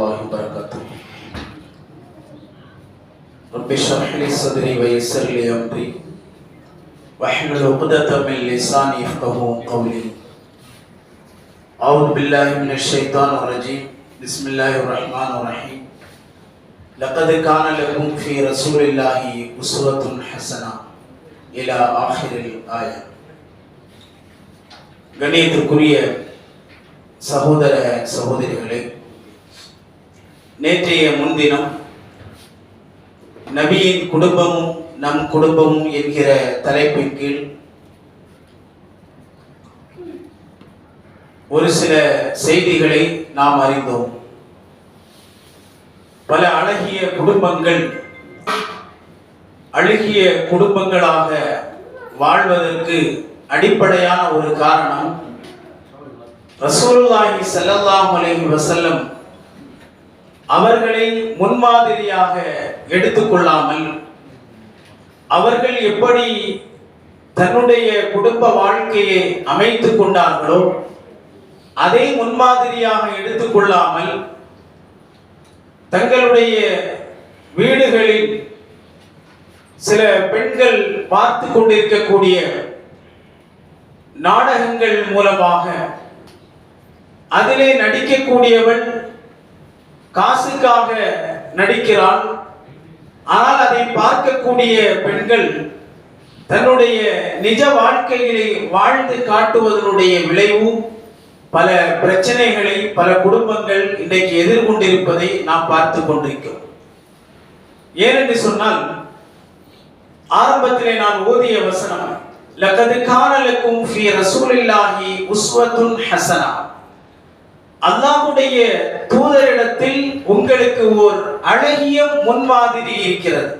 الله وبركاته رب اشرح لي صدري ويسر لي امري واحلل عقدة من لساني يفقهوا قولي أعوذ بالله من الشيطان الرجيم بسم الله الرحمن الرحيم لقد كان لكم في رسول الله أسوة حسنة إلى آخر الآية கணியத்திற்குரிய சகோதர சகோதரிகளே நேற்றைய முன்தினம் நபியின் குடும்பமும் நம் குடும்பமும் என்கிற தலைப்பின் கீழ் ஒரு சில செய்திகளை நாம் அறிந்தோம். பல அழகிய குடும்பங்கள் அழுகிய குடும்பங்களாக வாழ்வதற்கு அடிப்படையான ஒரு காரணம் ரசூலுல்லாஹி ஸல்லல்லாஹு அலைஹி வசல்லம் அவர்களை முன்மாதிரியாக எடுத்துக்கொள்ளாமல் அவர்கள் எப்படி தன்னுடைய குடும்ப வாழ்க்கையை அமைத்துக் கொண்டார்களோ அதை முன்மாதிரியாக எடுத்துக்கொள்ளாமல் தங்களுடைய வீடுகளில் சில பெண்கள் பார்த்து கொண்டிருக்கக்கூடிய நாடகங்கள் மூலமாக அதிலே நடிக்கக்கூடியவன் காசுக்காக நடிக்கிறாள். ஆனால் அதை பார்க்கக்கூடிய பெண்கள் தன்னுடைய நிஜ வாழ்க்கையிலே வாழ்ந்து காட்டுவதனுடைய விளைவும் பல பிரச்சனைகளை பல குடும்பங்கள் இன்றைக்கு எதிர்கொண்டிருப்பதை நாம் பார்த்து கொண்டிருக்கிறோம். ஏனென்று சொன்னால் ஆரம்பத்திலே நான் ஓதிய வசனம் லக்கது கானலுக்கும் ஃபி ரசூலில்லாஹி உஸ்வத்துன் ஹசனா. அல்லாஹுடைய தூதரிடத்தில் உங்களுக்கு ஓர் அழகிய முன்மாதிரி இருக்கிறது.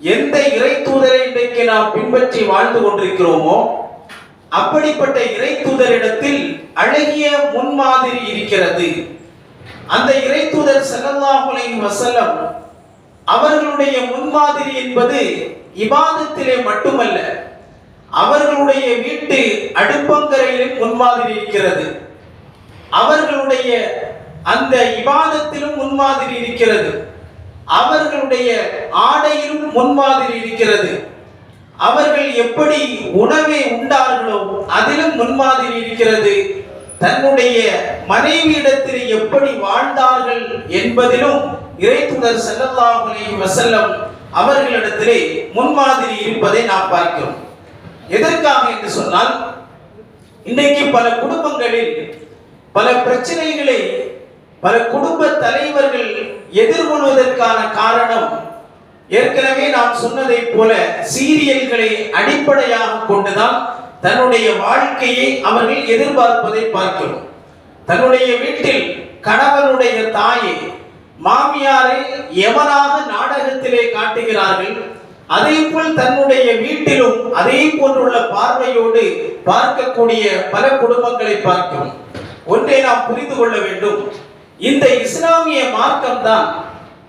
எந்த இறை தூதரை இன்றைக்கு நாம் பின்பற்றி வாழ்ந்து கொண்டிருக்கிறோமோ அப்படிப்பட்ட இறை தூதரிடத்தில் அழகிய முன்மாதிரி இருக்கிறது. அந்த இறை தூதர் ஸல்லல்லாஹு அலைஹி அவர்களுடைய முன்மாதிரி என்பது இபாதத்திலே மட்டுமல்ல அவர்களுடைய வீட்டு அடுப்பங்கரையிலும் முன்மாதிரி இருக்கிறது. அவர்களுடைய அந்த இவாதத்திலும் முன்மாதிரி இருக்கிறது. அவர்களுடைய ஆடையிலும் முன்மாதிரி இருக்கிறது. அவர்கள் எப்படி உணவை உண்டார்களோ அதிலும் முன்மாதிரி இருக்கிறது. தன்னுடைய மனைவியிடத்தில் எப்படி வாழ்ந்தார்கள் என்பதிலும் இறைத்துதர் ஸல்லல்லாஹு வசல்லம் அவர்களிடத்திலே முன்மாதிரி இருப்பதை நாம் பார்க்கிறோம். எதற்காக என்று சொன்னால் இன்றைக்கு பல குடும்பங்களில் பல பிரச்சனைகளை பல குடும்ப தலைவர்கள் எதிர்கொள்வதற்கான காரணம் ஏற்கனவே நாம் சொன்னதைப் போல சீரியல்களை அடிப்படையாக கொண்டுதான் தன்னுடைய வாழ்க்கையை அவர்கள் எதிர்பார்ப்பதை பார்க்கிறோம். தன்னுடைய வீட்டில் கணவனுடைய தாயை மாமியாரை எவனாக நாடகத்திலே காட்டுகிறார்கள் அதே போல் தன்னுடைய வீட்டிலும் அதே போன்றுள்ள பார்வையோடு பார்க்கக்கூடிய பல குடும்பங்களை பார்க்கிறோம். ஒன்றை நாம் புரிந்து கொள்ள வேண்டும். இந்த இஸ்லாமிய மார்க்கம் தான்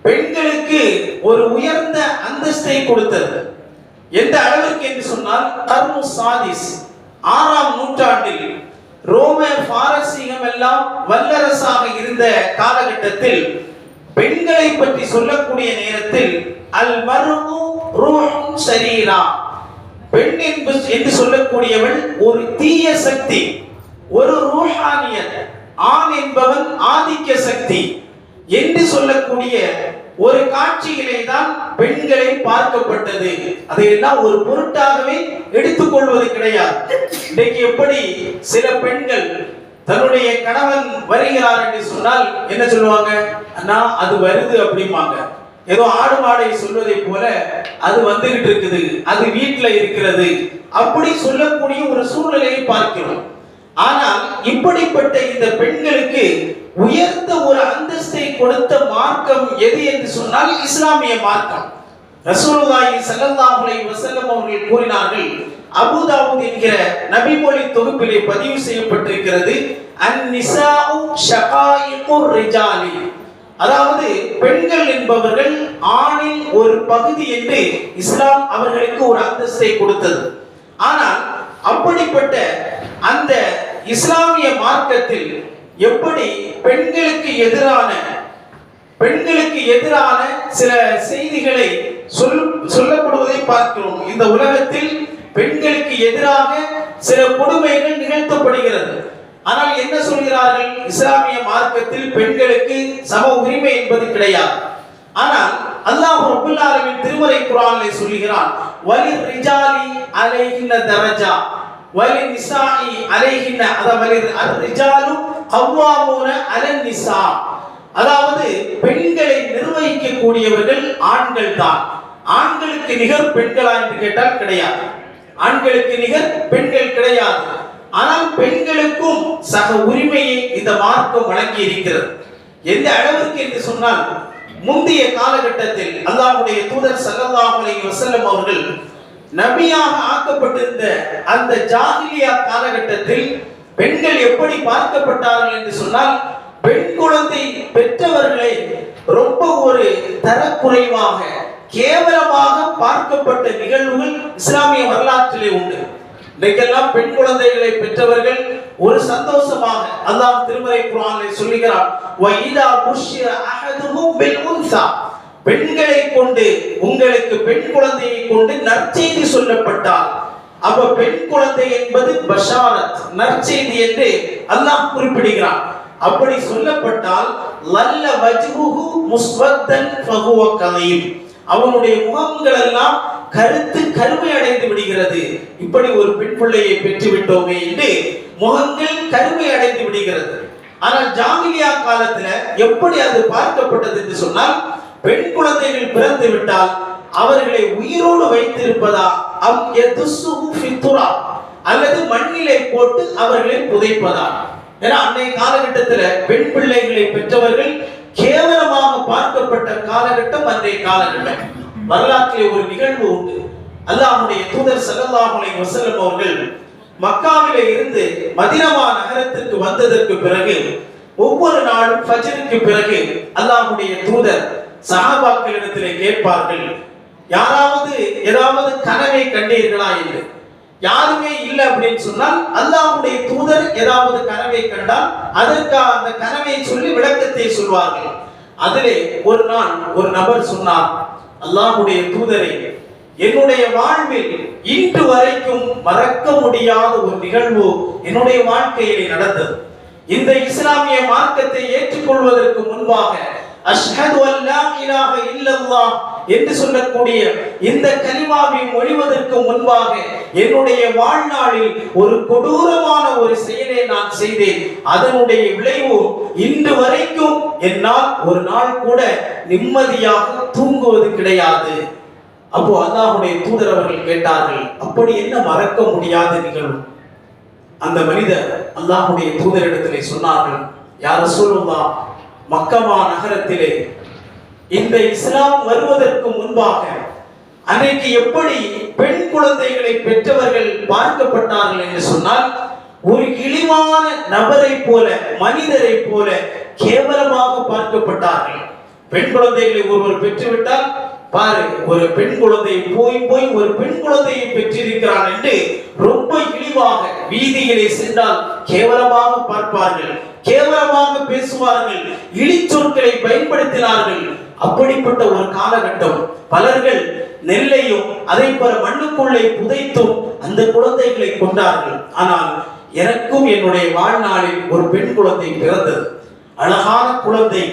பெண்களுக்கு ஒரு உயர்ந்த அந்தஸ்தை கொடுத்தது. எந்த அளவிற்கு என்று சொன்னால் தர்மு சாதிஸ் ஆறாம் நூற்றாண்டில் ரோம பாரசீகம் எல்லாம் வல்லரசாக இருந்த காலகட்டத்தில் பெண்களை பற்றி சொல்லக்கூடிய நேரத்தில் அல் மருமு ரூஹும் சரீரா பெண் என்று சொல்லக்கூடியவள் ஒரு தீய சக்தி. ஒரு ரூஹானியன் ஆண் என்பவன் ஆதிக்க சக்தி என்று சொல்லக்கூடிய ஒரு காட்சியிலே தான் பெண்களை பார்க்கப்பட்டது. அதையெல்லாம் ஒரு பொருட்டாகவே எடுத்துக்கொள்வது கிடையாது. இன்றைக்கு எப்படி சில பெண்கள் தன்னுடைய கணவன் வருகிறார் என்று சொன்னால் என்ன சொல்லுவாங்க? அண்ணா அது வருது அப்படிம்பாங்க. ஏதோ ஆடு மாடை சொல்வதை போல அது வந்துகிட்டு இருக்குது அது வீட்டுல இருக்கிறது. அப்படி சொல்லக்கூடிய ஒரு சூழ்நிலையை பார்க்கிறோம். இப்படிப்பட்ட இந்த பெண்களுக்கு உயர்ந்த ஒரு அந்தஸ்தை கொடுத்த மார்க்கம் எது என்று சொன்னால் இஸ்லாமிய மார்க்கம். ரசூலுல்லாஹி ஸல்லல்லாஹு அலைஹி வஸல்லம் அவர்கள் கூறினார்கள் அபுதாவுத் என்கிற நபிமொழி தொகுப்பிலே பதிவு செய்யப்பட்டிருக்கிறது அந்நிசாஉ ஷகாயிகுர் ரிஜாலி. அதாவது பெண்கள் என்பவர்கள் ஆணின் ஒரு பகுதி என்று இஸ்லாம் அவர்களுக்கு ஒரு அந்தஸ்தை கொடுத்தது. ஆனால் அப்படிப்பட்ட அந்த இஸ்லாமிய மார்க்கத்தில் எப்படி பெண்களுக்கு எதிரான பெண்களுக்கு எதிரான சில செய்திகளை சொல் சொல்லப்படுவதை பார்க்கிறோம். இந்த உலகத்தில் பெண்களுக்கு எதிராக சில கொடுமைகள் நிகழ்த்தப்படுகிறது. ஆனால் என்ன சொல்கிறார்கள்? இஸ்லாமிய மார்க்கத்தில் பெண்களுக்கு சம உரிமை என்பது கிடையாது. ஆனால் அல்லாஹ் ரப்பல் ஆலமீன் திருமறை குரானை சொல்கிறான் வலி ரிஜாலி அலைஹின்ன தரஜா. வலி நிசாஇ அலைஹின்ன அத வலி ரிஜாலு கவ்வாமூன அலன் நிசா அதாவது பெண்களை நிர்வகிக்கக்கூடியவர்கள் ஆண்கள் தான் ஆண்களுக்கு நிகர் பெண்களா என்று கேட்டால் கிடையாது. ஆண்களுக்கு நிகர் பெண்கள் கிடையாது. ஆனால் பெண்களுக்கும் சக உரிமையை இந்த மார்க்கம் வழங்கி இருக்கிறது எந்த அளவிற்கு என்று சொன்னால் முந்தைய காலகட்டத்தில் அல்லாஹ்வுடைய தூதர் சல்லாஹ் அலி வசல்லம் அவர்கள் நபியாக ஆக்கப்பட்டிருந்த அந்த ஜாகிலியா காலகட்டத்தில் பெண்கள் எப்படி பார்க்கப்பட்டார்கள் என்று சொன்னால் பெண் குழந்தை பெற்றவர்களை ரொம்ப ஒரு தரக்குறைவாக கேவலமாக பார்க்கப்பட்ட நிகழ்வுகள் இஸ்லாமிய வரலாற்றிலே உண்டு. இன்றைக்கெல்லாம் பெண் குழந்தைகளை பெற்றவர்கள் ஒரு சந்தோஷமாக அல்லாஹ் திருமறை குரானை சொல்லுகிறார் வைதா புஷ்ய அஹதுஹும் பில் உன்சா. பெண்களை கொண்டு உங்களுக்கு பெண் குழந்தையை கொண்டு நற்செய்தி சொல்லப்பட்டால் அப்ப பெண் குழந்தை என்பது பஷாரத் நற்செய்தி என்று அல்லாஹ் குறிப்பிடுகிறான். அப்படி சொல்லப்பட்டால் லல்ல வஜ்ஹுஹு முஸ்வத்தன் ஃபஹுவ கலீம். அவனுடைய முகங்கள் எல்லாம் கருத்து கருமை அடைந்து விடுகிறது. இப்படி ஒரு பெண் பிள்ளையை பெற்று விட்டோமே என்று முகங்கள் கருமை அடைந்து விடுகிறது. ஆனால் ஜாமிலியா காலத்துல எப்படி அது பார்க்கப்பட்டது என்று சொன்னால் பெண் குழந்தைகள் பிறந்து விட்டால் அவர்களை உயிரோடு வைத்திருப்பதா? அம் யதுஸ்ஸுஹு அல்லது மண்ணிலை போட்டு அவர்களை புதைப்பதா? ஏன்னா அன்னைய காலகட்டத்துல பெண் பிள்ளைகளை பெற்றவர்கள் கேவலமாக பார்க்கப்பட்ட காலகட்டம் அன்றைய காலகட்டம். வரலாற்றிலே ஒரு நிகழ்வு உண்டு. அல்லாஹுடைய தூதர் ஸல்லல்லாஹு அலைஹி அவர்கள் மக்காவிலே இருந்து மதினமா நகரத்திற்கு வந்ததற்கு பிறகு ஒவ்வொரு நாளும் ஃபஜ்ருக்கு பிறகு அல்லாஹுடைய தூதர் சகாபாக்களிடத்திலே கேட்பார்கள் யாராவது ஏதாவது கனவை கண்டீர்களா என்று? யாருமே இல்லை அப்படின்னு சொன்னால் அல்லாவுடைய தூதர் ஏதாவது கனவை கண்டால் அதற்காக அந்த கனவை சொல்லி விளக்கத்தை சொல்வார்கள். அதிலே ஒரு நாள் ஒரு நபர் சொன்னார் அல்லாஹுடைய தூதரை என்னுடைய வாழ்வில் இன்று வரைக்கும் மறக்க முடியாத ஒரு நிகழ்வு என்னுடைய வாழ்க்கையிலே நடந்தது. இந்த இஸ்லாமிய மார்க்கத்தை ஏற்றுக்கொள்வதற்கு முன்பாக அஷ்ஹது அல்லா இலாஹ இல்லல்லாஹ் என்று சொல்லக்கூடிய இந்த கலிமாவை மொழிவதற்கு முன்பாக என்னுடைய வாழ்நாளில் ஒரு கொடூரமான ஒரு செயலை நான் செய்தேன். அதனுடைய விளைவு இன்று வரைக்கும் என்னால் ஒரு நாள் கூட நிம்மதியாக தூங்குவது கிடையாது. அப்போ அல்லாஹுடைய தூதர் அவர்கள் கேட்டார்கள் அப்படி என்ன மறக்க முடியாத நிகழ்வு அந்த மனிதர் அல்லாஹுடைய தூதரிடத்திலே சொன்னார்கள் யார் சொல்லுவா மக்கமா நகரத்திலே. இந்த இஸ்லாம் வருவதற்கு முன்பாக அன்னைக்கு எப்படி பெண் குழந்தைகளை பெற்றவர்கள் பார்க்கப்பட்டார்கள் என்று சொன்னால் ஒரு இழிவான நபரை போல மனிதரை போல கேவலமாக பார்க்கப்பட்டார்கள். பெண் குழந்தைகளை ஒருவர் பெற்றுவிட்டால் பாரு ஒரு பெண் குழந்தை போய் போய் ஒரு பெண் குழந்தையை பெற்றிருக்கிறான் என்று ரொம்ப இழிவாக வீதியிலே சென்றால் கேவலமாக பார்ப்பார்கள். கேவலமாக பேசுவார்கள் இழிச்சொற்களை பயன்படுத்தினார்கள். அப்படிப்பட்ட ஒரு காலகட்டம் பலர்கள் நெல்லையும் அதை போல மண்ணுக்குள்ளே புதைத்தும் அந்த குழந்தைகளை கொண்டார்கள். ஆனால் எனக்கும் என்னுடைய வாழ்நாளில் ஒரு பெண் குழந்தை பிறந்தது. அழகான குழந்தை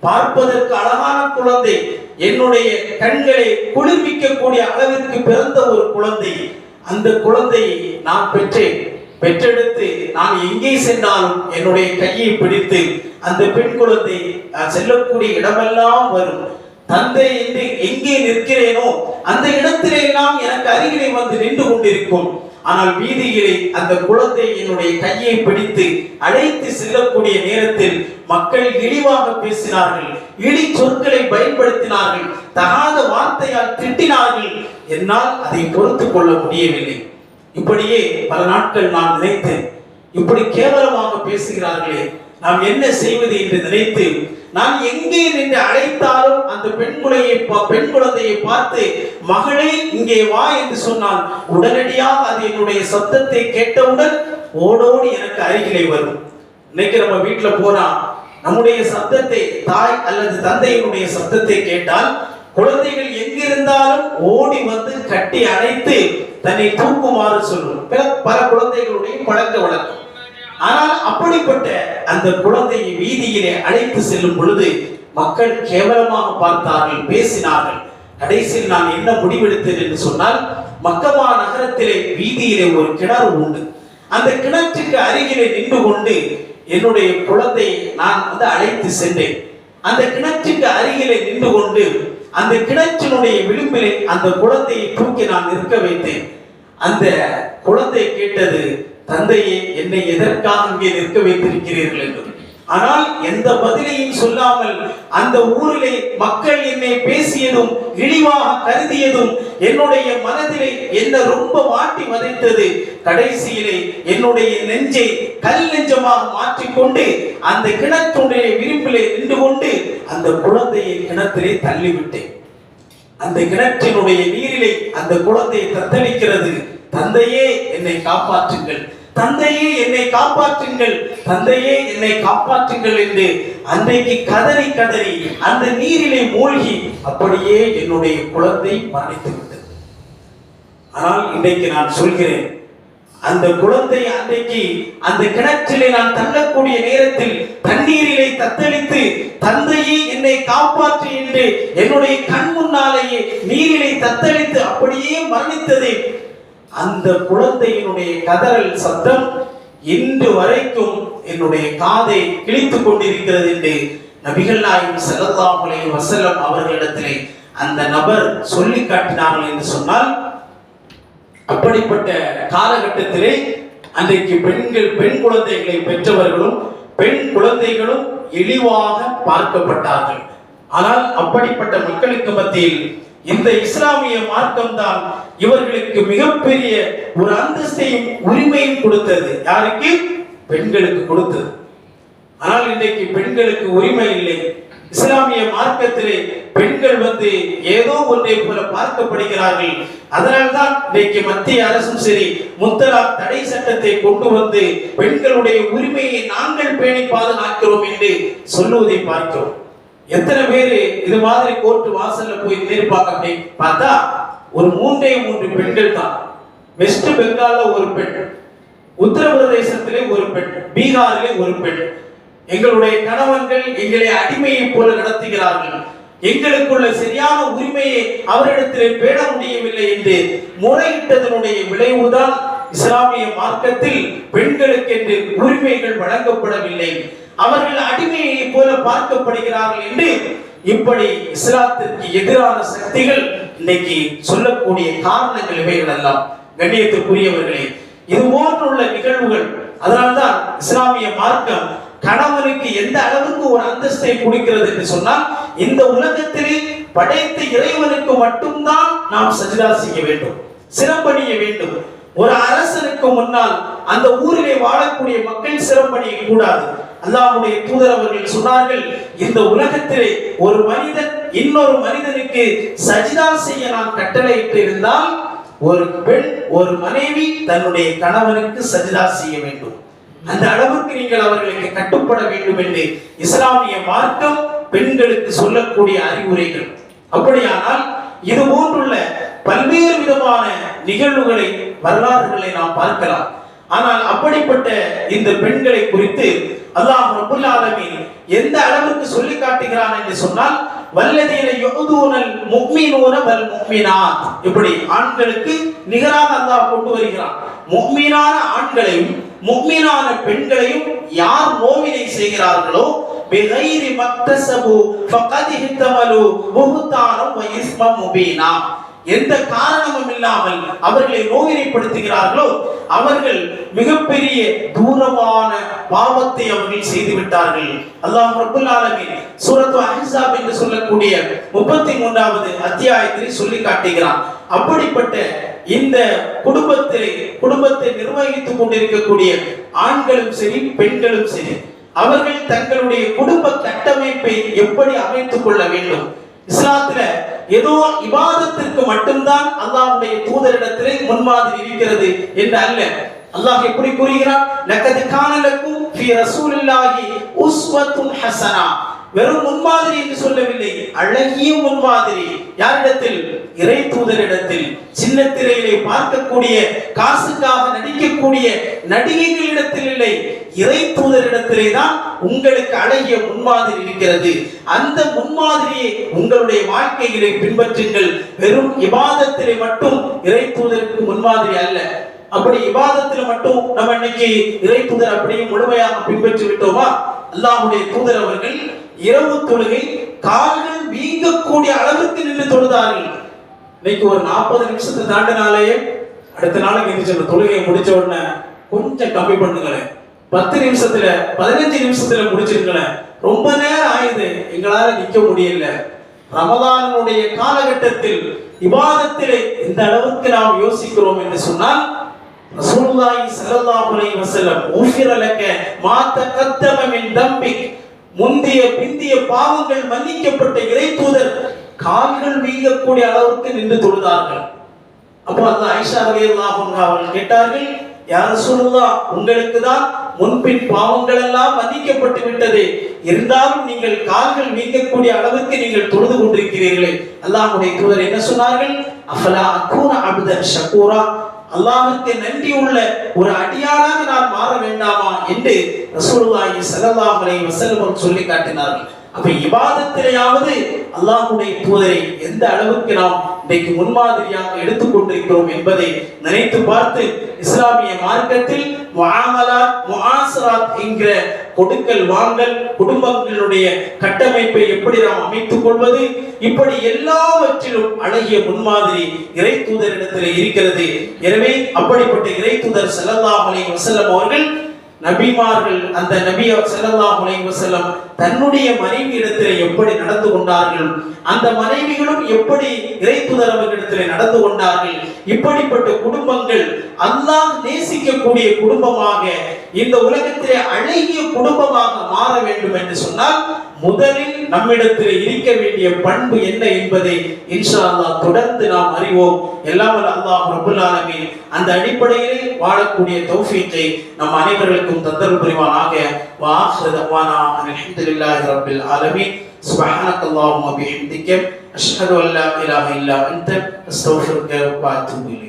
பார்ப்பதற்கு அழகான குழந்தை என்னுடைய கண்களை குளிர்விக்கக்கூடிய அளவிற்கு பிறந்த ஒரு குழந்தை. அந்த குழந்தையை நான் பெற்றேன். பெற்றெடுத்து நான் எங்கே சென்றாலும் என்னுடைய கையை பிடித்து அந்த பெண் குழந்தை செல்லக்கூடிய இடமெல்லாம் வரும். தந்தை என்று எங்கே நிற்கிறேனோ அந்த இடத்திலே எல்லாம் எனக்கு அருகிலே வந்து நின்று கொண்டிருக்கும். ஆனால் வீதியிலே அந்த குழந்தை என்னுடைய கையை பிடித்து அழைத்து செல்லக்கூடிய நேரத்தில் மக்கள் இழிவாக பேசினார்கள். இழி சொற்களை பயன்படுத்தினார்கள். தகாத வார்த்தையால் திட்டினார்கள். என்னால் அதை பொறுத்து கொள்ள முடியவில்லை. இப்படியே பல நாட்கள் நான் நினைத்தேன். இப்படி கேவலமாக பேசுகிறார்களே நாம் என்ன செய்வது என்று நினைத்து நான் எங்கே நின்று அழைத்தாலும் அந்த பெண் குழையை பெண் குழந்தையை பார்த்து மகளே இங்கே வா என்று சொன்னால் உடனடியாக அது என்னுடைய சத்தத்தை கேட்டவுடன் ஓடோடி எனக்கு அருகிலே வரும். இன்னைக்கு நம்ம வீட்டுல போனா நம்முடைய சத்தத்தை தாய் அல்லது தந்தையினுடைய சத்தத்தை கேட்டால் குழந்தைகள் எங்கிருந்தாலும் ஓடி வந்து கட்டி அணைத்து தன்னை தூக்குமாறு சொல்லும். பிற- பல குழந்தைகளுடைய பழக்க வழக்கம். ஆனால் அப்படிப்பட்ட அந்த குழந்தையை வீதியிலே அழைத்து செல்லும் பொழுது மக்கள் கேவலமாக பார்த்தார்கள் பேசினார்கள். கடைசியில் நான் என்ன முடிவெடுத்தேன் என்று சொன்னால் மக்கமா நகரத்திலே வீதியிலே ஒரு கிணறு உண்டு. அந்த கிணற்றுக்கு அருகிலே நின்று கொண்டு என்னுடைய குழந்தையை நான் வந்து அழைத்து சென்றேன். அந்த கிணற்றுக்கு அருகிலே நின்று கொண்டு அந்த கிணற்றினுடைய விளிம்பிலே அந்த குழந்தையை தூக்கி நான் நிற்க வைத்தேன். அந்த குழந்தை கேட்டது தந்தையே என்னை எதற்காக இங்கே நிற்க வைத்திருக்கிறீர்கள்? என்று ஆனால் எந்த பதிலையும் சொல்லாமல் அந்த ஊரிலே மக்கள் என்னை பேசியதும் இழிவாக கருதியதும் என்னுடைய மனதிலே என்ன ரொம்ப வாட்டி வதைத்தது கடைசியிலே என்னுடைய நெஞ்சை கல் நெஞ்சமாக மாற்றிக்கொண்டு அந்த கிணத்துடைய விளிம்பிலே நின்று கொண்டு அந்த குழந்தையை கிணத்திலே தள்ளிவிட்டேன். அந்த கிணற்றினுடைய நீரிலே அந்த குழந்தை தத்தளிக்கிறது. தந்தையே என்னை காப்பாற்றுங்கள். தந்தையே என்னை காப்பாற்றுங்கள். தந்தையே என்னை காப்பாற்றுங்கள் என்று அன்றைக்கு கதறி கதறி அந்த நீரிலே மூழ்கி அப்படியே என்னுடைய குழந்தை மரணித்து விட்டது ஆனால் இன்றைக்கு நான் சொல்கிறேன் அந்த குளத்தை அன்றைக்கு அந்த கிணற்றிலே நான் தள்ளக்கூடிய நேரத்தில் தண்ணீரிலே தத்தளித்து தந்தையே என்னை காப்பாற்று என்று என்னுடைய கண் முன்னாலேயே நீரிலே தத்தளித்து அப்படியே மரணித்தது. அந்த குழந்தையினுடைய கதறல் சத்தம் இன்று வரைக்கும் என்னுடைய காதை கிழித்துக் கொண்டிருக்கிறது என்று நபிகள் நாயும் ஸல்லல்லாஹு அலைஹி அவர்களிடத்திலே அந்த நபர் சொல்லி காட்டினார்கள் என்று சொன்னால் அப்படிப்பட்ட காலகட்டத்திலே அன்றைக்கு பெண்கள் பெண் குழந்தைகளை பெற்றவர்களும் பெண் குழந்தைகளும் இழிவாக பார்க்கப்பட்டார்கள். ஆனால் அப்படிப்பட்ட மக்களுக்கு மத்தியில் இந்த இஸ்லாமிய மார்க்கம்தான் இவர்களுக்கு மிகப்பெரிய ஒரு அந்தஸ்தையும் உரிமையும் கொடுத்தது. யாருக்கு? பெண்களுக்கு கொடுத்தது. ஆனால் இன்றைக்கு பெண்களுக்கு உரிமை இல்லை. இஸ்லாமிய மார்க்கத்திலே பெண்கள் வந்து ஏதோ ஒன்றை போல பார்க்கப்படுகிறார்கள். அதனால்தான் இன்றைக்கு மத்திய அரசும் சரி முத்தலாக் தடை சட்டத்தை கொண்டு வந்து பெண்களுடைய உரிமையை நாங்கள் பேணி பாதுகாக்கிறோம் என்று சொல்லுவதை பார்க்கிறோம். எத்தனை பேரு இது மாதிரி கோர்ட்டு வாசல்ல போய் நேர்பாக்க பார்த்தா ஒரு மூன்றே மூன்று பெண்கள் தான். வெஸ்ட் பெங்கால்ல ஒரு பெண் உத்தரப்பிரதேசத்திலே ஒரு பெண் பீகாரிலே ஒரு பெண். எங்களுடைய கணவன்கள் எங்களை அடிமையை போல நடத்துகிறார்கள். எங்களுக்குள்ள சரியான உரிமையை அவரிடத்திலே பேண முடியவில்லை என்று முறையிட்டதனுடைய விளைவுதான் இஸ்லாமிய மார்க்கத்தில் பெண்களுக்கு என்று உரிமைகள் வழங்கப்படவில்லை. அவர்கள் அடிமையை போல பார்க்கப்படுகிறார்கள் என்று இப்படி இஸ்லாத்திற்கு எதிரான சக்திகள் இன்னைக்கு சொல்லக்கூடிய காரணங்கள் இவைகள் எல்லாம் கண்ணியத்துக்குரியவர்களே இது போன்றுள்ள நிகழ்வுகள். அதனால்தான் இஸ்லாமிய மார்க்கம் கணவனுக்கு எந்த அளவுக்கு ஒரு அந்தஸ்தை கொடுக்கிறது என்று சொன்னால் இந்த உலகத்திலே படைத்த இறைவனுக்கு மட்டும்தான் நாம் சஜிதா செய்ய வேண்டும் சிறப்பணிய வேண்டும். ஒரு அரசனுக்கு முன்னால் அந்த ஊரிலே வாழக்கூடிய மக்கள் சிறப்பணிய கூடாது. அல்லாஹ்வுடைய தூதர் அவர்கள் சொன்னார்கள் இந்த உலகத்திலே ஒரு மனிதன் இன்னொரு மனிதனுக்கு சஜிதா செய்ய நான் கட்டளையிட்டு இருந்தால் ஒரு பெண் ஒரு மனைவி தன்னுடைய கணவனுக்கு சஜிதா செய்ய வேண்டும். அந்த அளவுக்கு நீங்கள் அவர்களுக்கு கட்டுப்பட வேண்டும் என்று இஸ்லாமிய மார்க்கம் பெண்களுக்கு சொல்லக்கூடிய அறிவுரைகள். அப்படியானால் இது போன்றுள்ள பல்வேறு விதமான நிகழ்வுகளை வரலாறுகளை நாம் பார்க்கலாம். ஆனால் அப்படிப்பட்ட இந்த பெண்களை குறித்து அல்லாஹ் ரப்பல் ஆலமீன் எந்த அளவுக்கு சொல்லி காட்டுகிறான் என்று சொன்னால் வல்லதீன யுதுனல் முஃமினூன வல் முஃமினாத் இப்படி ஆண்களுக்கு நிகராக அல்லாஹ் கொண்டு வருகிறான். முக்மீனான ஆண்களையும் முக்மீனான பெண்களையும் யார் நோவினை செய்கிறார்களோ பிகைரி மக்தசபு ஃபகத் இஹ்தமலு புஹ்தானம் வ இஸ்மம் முபீனா எந்த காரணமும் இல்லாமல் அவர்களை நோயினைப்படுத்துகிறார்களோ அவர்கள் மிகப்பெரிய தூரமான பாவத்தை அவர்கள் செய்து விட்டார்கள் அல்லாஹ் ரபுல் ஆலமின் சூரத்து அஹிசாப் என்று சொல்லக்கூடிய 33வது அத்தியாயத்தில் சொல்லி காட்டுகிறான். அப்படிப்பட்ட இந்த குடும்பத்தை குடும்பத்தை நிர்வகித்துக் கொண்டிருக்கக்கூடிய ஆண்களும் சரி பெண்களும் சரி அவர்கள் தங்களுடைய குடும்ப கட்டமைப்பை எப்படி அமைத்துக் கொள்ள வேண்டும்? இஸ்லாத்துல ஏதோ இபாதத்திற்கு மட்டும்தான் அல்லாஹுடைய தூதரிடத்திலே முன்மாதிரி இருக்கிறது என்று அல்ல. அல்லாஹ் எப்படி கூறுகிறான்? லக்கது கானலக்கும் ஃபி ரசூலில்லாஹி உஸ்வத்துன் வெறும் முன்மாதிரி என்று சொல்லவில்லை அழகிய முன்மாதிரி. யாரிடத்தில்? இறை தூதரிடத்தில் சின்ன திரையிலே பார்க்கக்கூடிய காசுக்காக நடிக்கக்கூடிய நடிகைகளிடத்தில் இல்லை இறை தூதரிடத்திலே தான் உங்களுக்கு அழகிய முன்மாதிரி இருக்கிறது. அந்த முன்மாதிரியை உங்களுடைய வாழ்க்கையிலே பின்பற்றுங்கள். வெறும் இபாதத்திலே மட்டும் இறை தூதருக்கு முன்மாதிரி அல்ல. அப்படி இபாதத்துல மட்டும் நம்ம இன்னைக்கு இறை தூதர் அப்படியே முழுமையாக பின்பற்றி விட்டோமா? அல்லாஹ்வுடைய தூதர் அவர்கள் இரவு தொழுகை கால்கள் வீங்கக்கூடிய அளவுக்கு நின்று தொழுதார்கள். இன்னைக்கு ஒரு நாற்பது நிமிஷத்தை தாண்டினாலேயே அடுத்த நாளைக்கு எந்திரிச்சு அந்த தொழுகையை முடிச்ச உடனே கொஞ்சம் கம்மி பண்ணுங்களேன். பத்து நிமிஷத்துல பதினஞ்சு நிமிஷத்துல முடிச்சிருங்களேன். ரொம்ப நேரம் ஆயுது எங்களால நிக்க முடியல. ரமதானுடைய காலகட்டத்தில் இபாதத்திலே எந்த அளவுக்கு நாம் யோசிக்கிறோம் என்று சொன்னால் ரசூலுல்லாஹி ஸல்லல்லாஹு அலைஹி வஸல்லம் ஊஃபிர லக்க மா தகத்தம மின் தம்பிக் முந்திய பிந்திய பாவங்கள் மன்னிக்கப்பட்ட இறை தூதர் கால்கள் வீங்கக்கூடிய அளவுக்கு நின்று தொழுதார்கள். அப்போ அந்த ஐஷா ரலியல்லாஹு அவர்கள் கேட்டார்கள் யார் சொல்லுதா உங்களுக்கு தான் முன்பின் பாவங்கள் எல்லாம் மதிக்கப்பட்டு விட்டது. இருந்தாலும் நீங்கள் கால்கள் வீங்கக்கூடிய அளவுக்கு நீங்கள் தொழுது கொண்டிருக்கிறீர்களே. அல்லாஹுடைய தூதர் என்ன சொன்னார்கள் அஃபலா அக்கூன அப்தன் ஷக்கூரா அல்லாஹுக்கு நன்றி உள்ள ஒரு அடியாராக நான் மாற வேண்டாமா என்று ரசூலுல்லாஹி ஸல்லல்லாஹு அலைஹி வஸல்லம் சொல்லி காட்டினார்கள். அப்ப இபாதத்திலேயாவது அல்லாஹுடைய தூதரை எந்த அளவுக்கு நாம் இன்றைக்கு முன்மாதிரியாக எடுத்துக்கொண்டிருக்கிறோம் என்பதை நினைத்து பார்த்து இஸ்லாமிய மார்க்கத்தில் என்கிற கொடுக்கல் வாங்கல் குடும்பங்களுடைய கட்டமைப்பை எப்படி நாம் அமைத்துக் கொள்வது இப்படி எல்லாவற்றிலும் அழகிய முன்மாதிரி இறை தூதரிடத்தில் இருக்கிறது. எனவே அப்படிப்பட்ட இறை தூதர் செல்லல்லாமலை அலைஹி அவர்கள் நபிமார்கள் அந்த நபி செல்லல்லா முனைவு செல்லம் தன்னுடைய மனைவி இடத்திலே எப்படி நடந்து கொண்டார்கள்? அந்த மனைவிகளும் எப்படி இறை நடந்து கொண்டார்கள்? இப்படிப்பட்ட குடும்பங்கள் அல்லாஹ் நேசிக்கக்கூடிய குடும்பமாக இந்த உலகத்திலே அழகிய குடும்பமாக மாற வேண்டும் என்று சொன்னால் முதலில் நம்மிடத்தில் இருக்க வேண்டிய பண்பு என்ன என்பதை இன்ஷா அல்லாஹ் தொடர்ந்து நாம் அறிவோம். எல்லாம் அல்லாஹ் ரபுல் அந்த அடிப்படையிலே வாழக்கூடிய தௌஃபீக்கை நம் அனைவர்களுக்கும் தந்தல் புரிவானாக வாஹ்ரு தவானா அல்ஹம்துலில்லாஹி ஆலமி ஆலமின். சுப்ஹானக அல்லாஹும்ம பிஹம்திக அஷ்ஹது அன் லா இலாஹ இல்லா அன்த. அஸ்தக்ஃபிருக வ